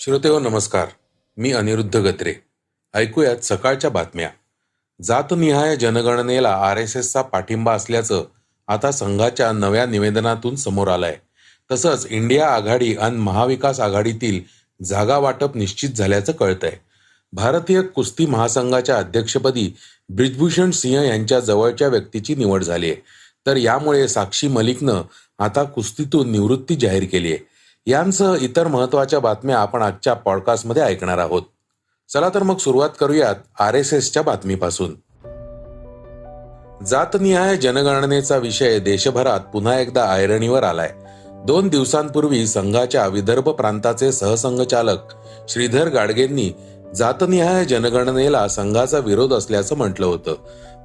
श्रोते हो नमस्कार. मी अनिरुद्ध गत्रे. ऐकूयात सकाळच्या बातम्या. जातनिहाय जनगणनेला आर एस एसचा पाठिंबा असल्याचं आता संघाच्या नव्या निवेदनातून समोर आलंय. तसंच इंडिया आघाडी आणि महाविकास आघाडीतील जागा वाटप निश्चित झाल्याचं कळतंय. भारतीय कुस्ती महासंघाच्या अध्यक्षपदी ब्रिजभूषण सिंह यांच्या जवळच्या व्यक्तीची निवड झाली आहे तर यामुळे साक्षी मलिकनं आता कुस्तीतून निवृत्ती जाहीर केली आहे यांसह इतर महत्त्वाच्या बातम्या आपण आजच्या पॉडकास्टमध्ये ऐकणार आहोत. चला तर मग सुरुवात करूयात आर एस एसच्या बातमीपासून. जातनिहाय जनगणनेचा विषय देशभरात पुन्हा एकदा ऐरणीवर आलाय. दोन दिवसांपूर्वी संघाच्या विदर्भ प्रांताचे सहसंघचालक श्रीधर गाडगेंनी जातनिहाय जनगणनेला संघाचा विरोध असल्याचं म्हटलं होतं.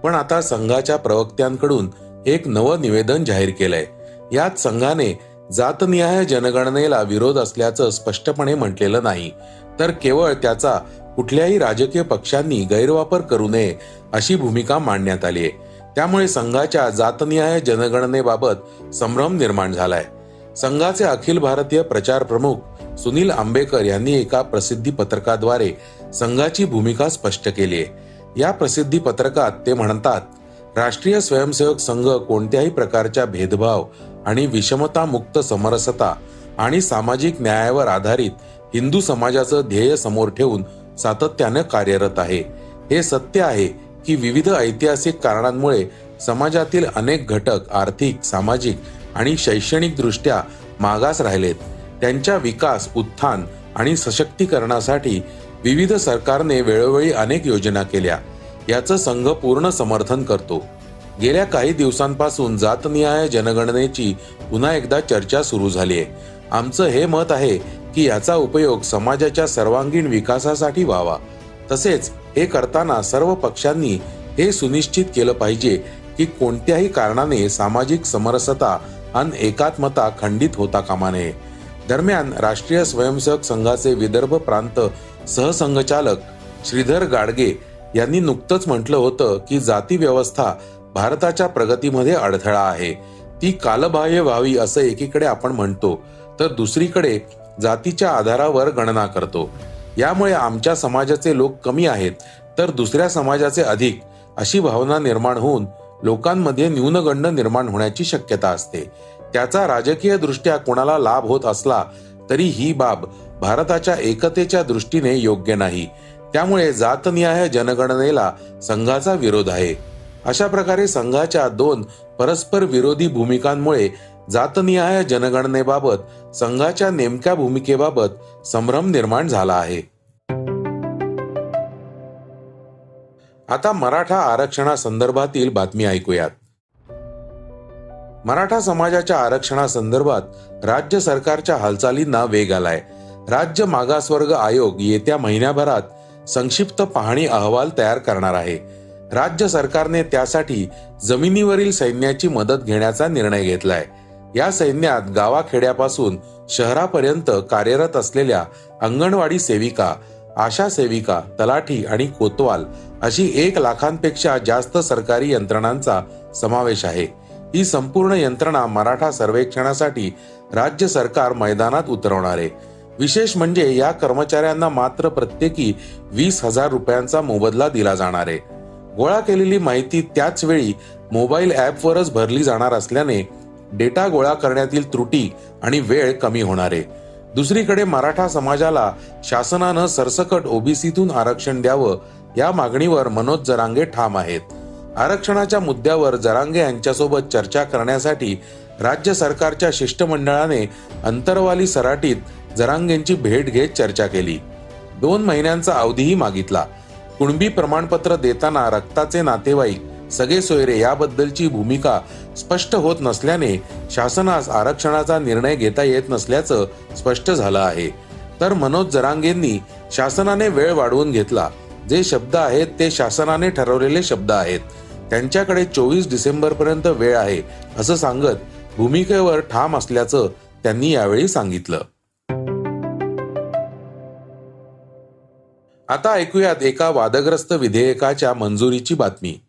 पण आता संघाच्या प्रवक्त्यांकडून एक नवं निवेदन जाहीर केलंय. यात संघाने जातनिहाय जनगणनेला विरोध असल्याचं स्पष्टपणे म्हटलेलं नाही. तर केवळ त्याचा कुठल्याही राजकीय पक्षांनी गैरवापर करू नये अशी भूमिका मांडण्यात आली आहे. त्यामुळे संघाच्या जातनिहाय जनगणनेबाबत संभ्रम निर्माण झालाय. संघाचे अखिल भारतीय प्रचार प्रमुख सुनील आंबेकर यांनी एका प्रसिद्धी पत्रकाद्वारे संघाची भूमिका स्पष्ट केली आहे. या प्रसिद्धी पत्रकात ते म्हणतात राष्ट्रीय स्वयंसेवक संघ कोणत्याही प्रकारच्या भेदभाव आणि विषमता मुक्त समरसता आणि सामाजिक न्यायावर आधारित हिंदू समाजाचं ध्येय समोर ठेवून सातत्यानं कार्यरत आहे. हे सत्य आहे की विविध ऐतिहासिक कारणांमुळे समाजातील अनेक घटक आर्थिक सामाजिक आणि शैक्षणिक दृष्ट्या मागास राहिलेत. त्यांच्या विकास उत्थान आणि सशक्तीकरणासाठी विविध सरकारने वेळोवेळी अनेक योजना केल्या. याचं संघ पूर्ण समर्थन करतो. गेल्या काही दिवसांपासून जातनिहाय जनगणनेची पुन्हा एकदा चर्चा सुरू झाली आहे आमचं हे मत आहे की याचा उपयोग समाजाच्या सर्वांगीण विकासासाठी व्हावा. तसेच हे करताना सर्व पक्षांनी हे सुनिश्चित केलं पाहिजे की कोणत्याही कारणाने सामाजिक समरसता आणि एकात्मता खंडित होता कामा नये. दरम्यान राष्ट्रीय स्वयंसेवक संघाचे विदर्भ प्रांत सहसंघचालक श्रीधर गाडगे यांनी नुकतंच म्हटलं होतं की जाती व्यवस्था भारताच्या प्रगतीमध्ये अडथळा आहे. ती कालबाह्य व्हावी असं एकीकडे आपण म्हणतो तर दुसरीकडे जातीच्या आधारावर गणना करतो. यामुळे आमच्या समाजाचे लोक कमी आहेत तर दुसऱ्या समाजाचे अधिक अशी भावना निर्माण होऊन लोकांमध्ये न्यूनगंड निर्माण होण्याची शक्यता असते. त्याचा राजकीय दृष्ट्या कोणाला लाभ होत असला तरी ही बाब भारताच्या एकतेच्या दृष्टीने योग्य नाही. त्यामुळे जातनिहाय जनगणनेला संघाचा विरोध आहे. अशा प्रकारे संघाच्या दोन परस्पर विरोधी भूमिकांमुळे जातनिहाय जनगणनेबाबत संघाच्या नेमक्या भूमिकेबाबत संभ्रम निर्माण झाला आहे. आता मराठा आरक्षणासंदर्भातील बातमी ऐकूयात. मराठा समाजाच्या आरक्षणासंदर्भात राज्य सरकारच्या हालचालींना वेग आलाय. राज्य मागासवर्ग आयोग येत्या महिन्याभरात संक्षिप्त पाहणी अहवाल तयार करणार आहे. राज्य सरकारने त्यासाठी जमिनीवरील सैन्याची मदत घेण्याचा निर्णय घेतलाय. या सैन्यात गावाखेड्यापासून शहरापर्यंत कार्यरत असलेल्या अंगणवाडी सेविका आशा सेविका तलाठी आणि कोतवाल अशी एक लाखांपेक्षा जास्त सरकारी यंत्रणांचा समावेश आहे. ही संपूर्ण यंत्रणा मराठा सर्वेक्षणासाठी राज्य सरकार मैदानात उतरवणार आहे. विशेष म्हणजे या कर्मचाऱ्यांना मात्र प्रत्येकी वीस हजार रुपयांचा मोबदला दिला जाणार आहे. गोळा केलेली माहिती त्याच वेळी मोबाईल ॲपवरच भरली जाणार असल्याने डेटा गोळा करण्यातील त्रुटी आणि वेळ कमी होणार आहे. दुसरीकडे मराठा समाजाला शासनानं सरसकट ओबीसीतून आरक्षण द्यावं या मागणीवर मनोज जरांगे ठाम आहेत. आरक्षणाच्या मुद्द्यावर जरांगे यांच्यासोबत चर्चा करण्यासाठी राज्य सरकारच्या शिष्टमंडळाने अंतरवाली सराटीत जरांगेंची भेट घेत चर्चा केली. दोन महिन्यांचा अवधीही मागितला. कुणबी प्रमाणपत्र देताना रक्ताचे नातेवाईक सगळे सोयरे याबद्दलची भूमिका स्पष्ट होत नसल्याने शासनास आरक्षणाचा निर्णय घेता येत नसल्याचं स्पष्ट झालं आहे. तर मनोज जरांगेंनी शासनाने वेळ वाढवून घेतला. जे शब्द आहेत ते शासनाने ठरवलेले शब्द आहेत. त्यांच्याकडे चोवीस डिसेंबर पर्यंत वेळ आहे असं सांगत भूमिकेवर ठाम असल्याचं त्यांनी यावेळी सांगितलं. आता ऐकूयात एका वादग्रस्त विधेयकाच्या मंजुरीची बातमी.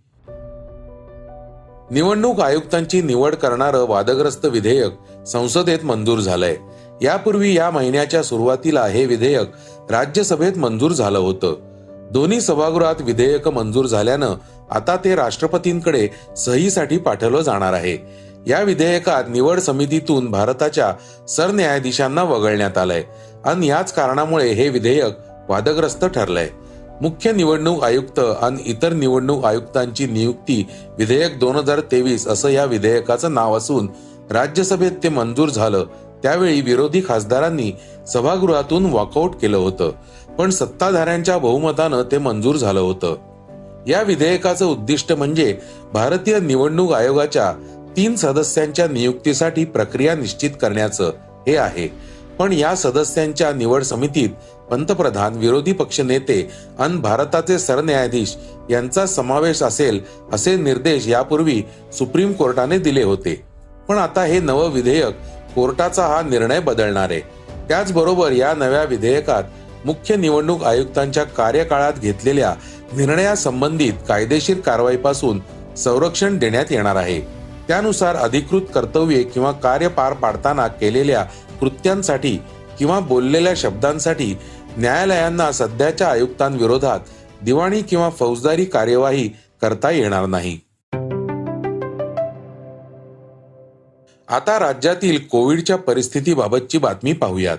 निवडणूक आयुक्तांची निवड करणारं वादग्रस्त विधेयक संसदेत मंजूर झालंय. यापूर्वी या महिन्याच्या सुरुवातीला हे विधेयक राज्यसभेत मंजूर झालं होतं. दोन्ही सभागृहात विधेयक मंजूर झाल्यानं आता ते राष्ट्रपतींकडे सहीसाठी पाठवलं जाणार आहे. या विधेयकात निवड समितीतून भारताच्या सरन्यायाधीशांना वगळण्यात आलंय. आणि याच कारणामुळे हे विधेयक वादग्रस्त ठरलाय. मुख्य निवडणूक आयुक्त आणि इतर निवडणूक आयुक्तांची नियुक्ती विधेयक दोन हजार तेवीस असं या विधेयकाचं नाव असून राज्यसभेत ते मंजूर झालं. त्यावेळी विरोधी खासदारांनी सभागृहातून वॉकआउट केलं होतं. पण सत्ताधाऱ्यांच्या बहुमतानं ते मंजूर झालं होतं. या विधेयकाचं उद्दिष्ट म्हणजे भारतीय निवडणूक आयोगाच्या तीन सदस्यांच्या नियुक्तीसाठी प्रक्रिया निश्चित करण्याचं हे आहे. पण या सदस्यांच्या निवड समितीत पंतप्रधान विरोधी पक्ष नेते आणि भारताचे सरन्यायाधीश यांचा समावेश असेल असे निर्देश यापूर्वी सुप्रीम कोर्टाने दिले होते. पण आता हे नवं विधेयक कोर्टाचा हा निर्णय बदलणार आहे. त्याचबरोबर या नव्या विधेयकात मुख्य निवडणूक आयुक्तांच्या कार्यकाळात घेतलेल्या निर्णयासंबंधित कायदेशीर कारवाईपासून संरक्षण देण्यात येणार आहे. त्यानुसार अधिकृत कर्तव्ये किंवा कार्य पार पाडताना केलेल्या कृत्यांसाठी किंवा बोललेल्या शब्दांसाठी न्यायालयांना सध्याच्या आयुक्तांविरोधात दिवाणी किंवा फौजदारी कार्यवाही करता येणार नाही. आता राज्यातील कोविडच्या परिस्थितीबाबतची बातमी पाहूयात.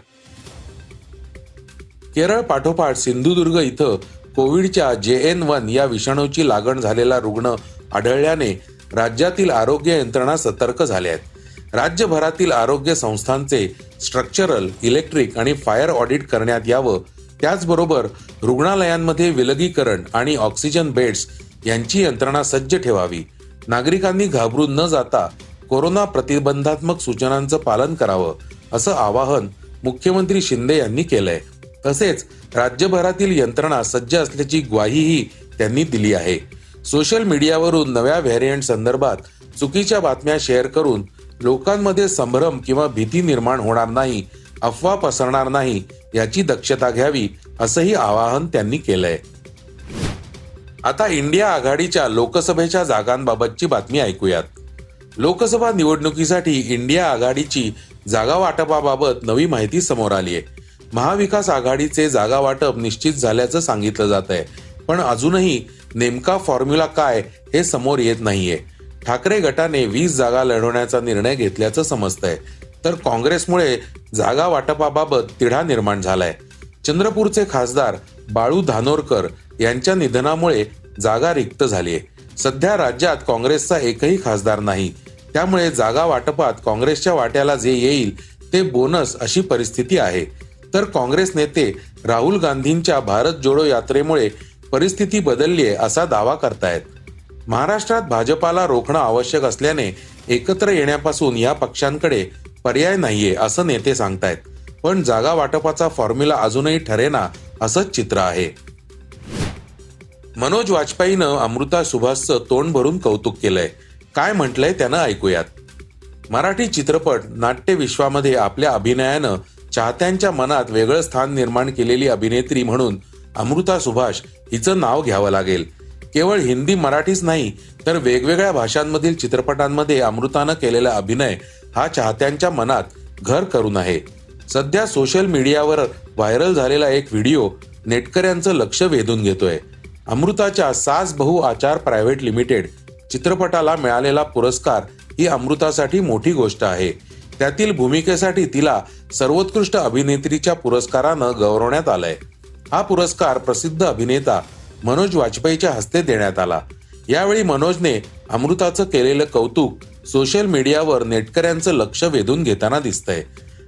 केरळ पाठोपाठ सिंधुदुर्ग इथं कोविडच्या जे एन वन या विषाणूची लागण झालेला रुग्ण आढळल्याने राज्यातील आरोग्य यंत्रणा सतर्क झाल्या आहेत. राज्यभरातील आरोग्य संस्थांचे स्ट्रक्चरल इलेक्ट्रिक आणि फायर ऑडिट करण्यात यावं. त्याचबरोबर रुग्णालयांमध्ये विलगीकरण आणि ऑक्सिजन बेड्स यांची यंत्रणा सज्ज ठेवावी. नागरिकांनी घाबरून न जाता कोरोना प्रतिबंधात्मक सूचनांचं पालन करावं असं आवाहन मुख्यमंत्री शिंदे यांनी केलंय. तसेच राज्यभरातील यंत्रणा सज्ज असल्याची ग्वाहीही त्यांनी दिली आहे. सोशल मीडियावरून नव्या व्हेरियंट संदर्भात चुकीच्या बातम्या शेअर करून लोकांमध्ये संभ्रम किंवा भीती निर्माण होणार नाही अफवा पसरणार नाही याची दक्षता घ्यावी असंही आवाहन त्यांनी केलंय. आता इंडिया आघाडीच्या लोकसभेच्या जागांबाबतची बातमी ऐकूयात. लोकसभा निवडणुकीसाठी इंडिया आघाडीची जागा वाटपाबाबत नवी माहिती समोर आली आहे महाविकास आघाडीचे जागा वाटप निश्चित झाल्याचं सांगितलं जात आहे पण अजूनही नेमका फॉर्म्युला काय हे समोर येत नाहीये. ठाकरे गटाने वीस जागा लढवण्याचा निर्णय घेतल्याचं समजतंय. तर काँग्रेसमुळे जागा वाटपाबाबत तिढा निर्माण झालाय. चंद्रपूरचे खासदार बाळू धानोरकर यांच्या निधनामुळे जागा रिक्त झालीय. सध्या राज्यात काँग्रेसचा एकही खासदार नाही. त्यामुळे जागा वाटपात काँग्रेसच्या वाट्याला जे येईल ते बोनस अशी परिस्थिती आहे. तर काँग्रेस नेते राहुल गांधींच्या भारत जोडो यात्रेमुळे परिस्थिती बदलली आहे असा दावा करतायत. महाराष्ट्रात भाजपाला रोखणं आवश्यक असल्याने एकत्र येण्यापासून या पक्षांकडे पर्याय नाहीये असं नेते सांगतायत. पण जागा वाटपाचा फॉर्म्युला अजूनही ठरेना असंच चित्र आहे. मनोज वाजपेयीनं अमृता सुभाषचं तोंड भरून कौतुक केलंय. काय म्हटलंय त्यानं ऐकूयात. मराठी चित्रपट नाट्य विश्वामध्ये आपल्या अभिनयानं चाहत्यांच्या मनात वेगळं स्थान निर्माण केलेली अभिनेत्री म्हणून अमृता सुभाष हिचं नाव घ्यावं लागेल. केवळ हिंदी मराठीच नाही तर वेगवेगळ्या भाषांमधील चित्रपटांमध्ये अमृतानं केलेला अभिनय हा चाहत्यांच्या मनात घर करून आहे. सध्या सोशल मीडियावर व्हायरल झालेला एक व्हिडिओ नेटकऱ्यांचं लक्ष वेधून घेतोय. अमृताच्या सास बहु आचार प्रायव्हेट लिमिटेड चित्रपटाला मिळालेला पुरस्कार ही अमृतासाठी मोठी गोष्ट आहे. त्यातील भूमिकेसाठी तिला सर्वोत्कृष्ट अभिनेत्रीच्या पुरस्कारानं गौरवण्यात आलंय. हा पुरस्कार प्रसिद्ध अभिनेता मनोज वाजपेयीच्या हस्ते देण्यात आला. यावेळी मनोजने अमृताचं केलेलं कौतुक सोशल मीडियावर नेटकऱ्यांचं लक्ष वेधून घेताना दिसतंय.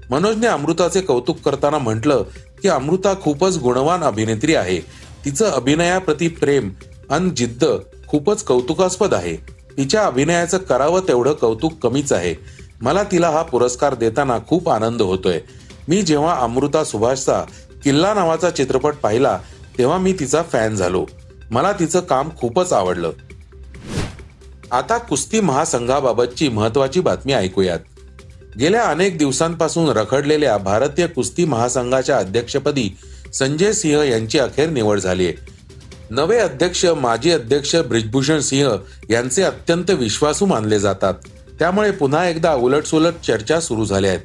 मनोजने अमृताचे कौतुक करताना म्हटलं की अमृता खूपच गुणवान अभिनेत्री आहे. तिचं अभिनयाप्रती प्रेम आणि जिद्द खूपच कौतुकास्पद आहे. तिच्या अभिनयाचं करावं तेवढं कौतुक कमीच आहे. मला तिला हा पुरस्कार देताना खूप आनंद होतोय. मी जेव्हा अमृता सुभाषचा किल्ला नावाचा चित्रपट पाहिला तेव्हा मी तिचा फॅन झालो. मला तिचं काम खूपच आवडलं. आता कुस्ती महासंघाबाबतची महत्वाची बातमी ऐकूयात. गेल्या अनेक दिवसांपासून रखडलेल्या भारतीय कुस्ती महासंघाच्या अध्यक्षपदी संजय सिंह यांची अखेर निवड झाली आहे. नवे अध्यक्ष माजी अध्यक्ष ब्रिजभूषण सिंह यांचे अत्यंत विश्वासू मानले जातात. त्यामुळे पुन्हा एकदा उलटसुलट चर्चा सुरू झाल्या आहेत.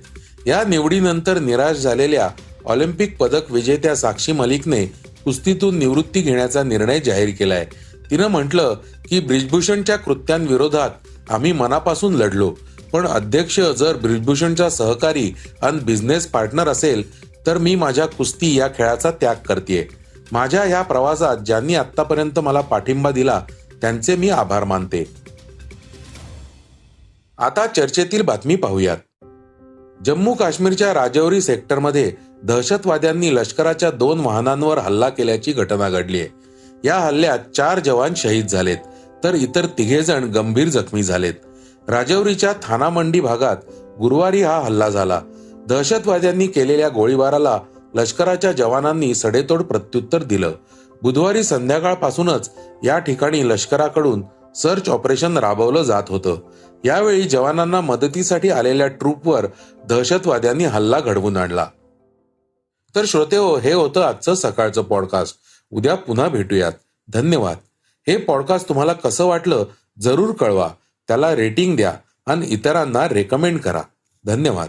या निवडीनंतर निराश झालेल्या ऑलिम्पिक पदक विजेत्या साक्षी मलिकने कुस्तीतून निवृत्ती घेण्याचा निर्णय जाहीर केलाय. तिनं म्हटलं की ब्रिजभूषणच्या कृत्यांविरोधात आम्ही मनापासून लढलो. पण अध्यक्ष जर ब्रिजभूषणचा सहकारी आणि बिझनेस पार्टनर असेल तर मी माझ्या कुस्ती या खेळाचा त्याग करते माझ्या या प्रवासात ज्यांनी आतापर्यंत मला पाठिंबा दिला त्यांचे मी आभार मानते. आता चर्चेतील बातमी पाहूयात. जम्मू काश्मीरच्या राजौरी सेक्टरमध्ये दहशतवाद्यांनी लष्कराच्या दोन वाहनांवर हल्ला केल्याची घटना घडली आहे. या हल्ल्यात चार जवान शहीद झालेत तर इतर तिघे जण गंभीर जखमी झालेत. राजौरीच्या थानामंडी भागात गुरुवारी हा हल्ला झाला. दहशतवाद्यांनी केलेल्या गोळीबाराला लष्कराच्या जवानांनी सडेतोड प्रत्युत्तर दिलं. बुधवारी संध्याकाळपासूनच या ठिकाणी लष्कराकडून सर्च ऑपरेशन राबवलं जात होतं. यावेळी जवानांना मदतीसाठी आलेल्या ट्रूपवर दहशतवाद्यांनी हल्ला घडवून आणला. तर श्रोते हो हे होतं आजचं सकाळचं पॉडकास्ट उद्या पुन्हा भेटूयात. धन्यवाद. हे पॉडकास्ट तुम्हाला कसं वाटलं जरूर कळवा. त्याला रेटिंग द्या आणि इतरांना रेकमेंड करा. धन्यवाद.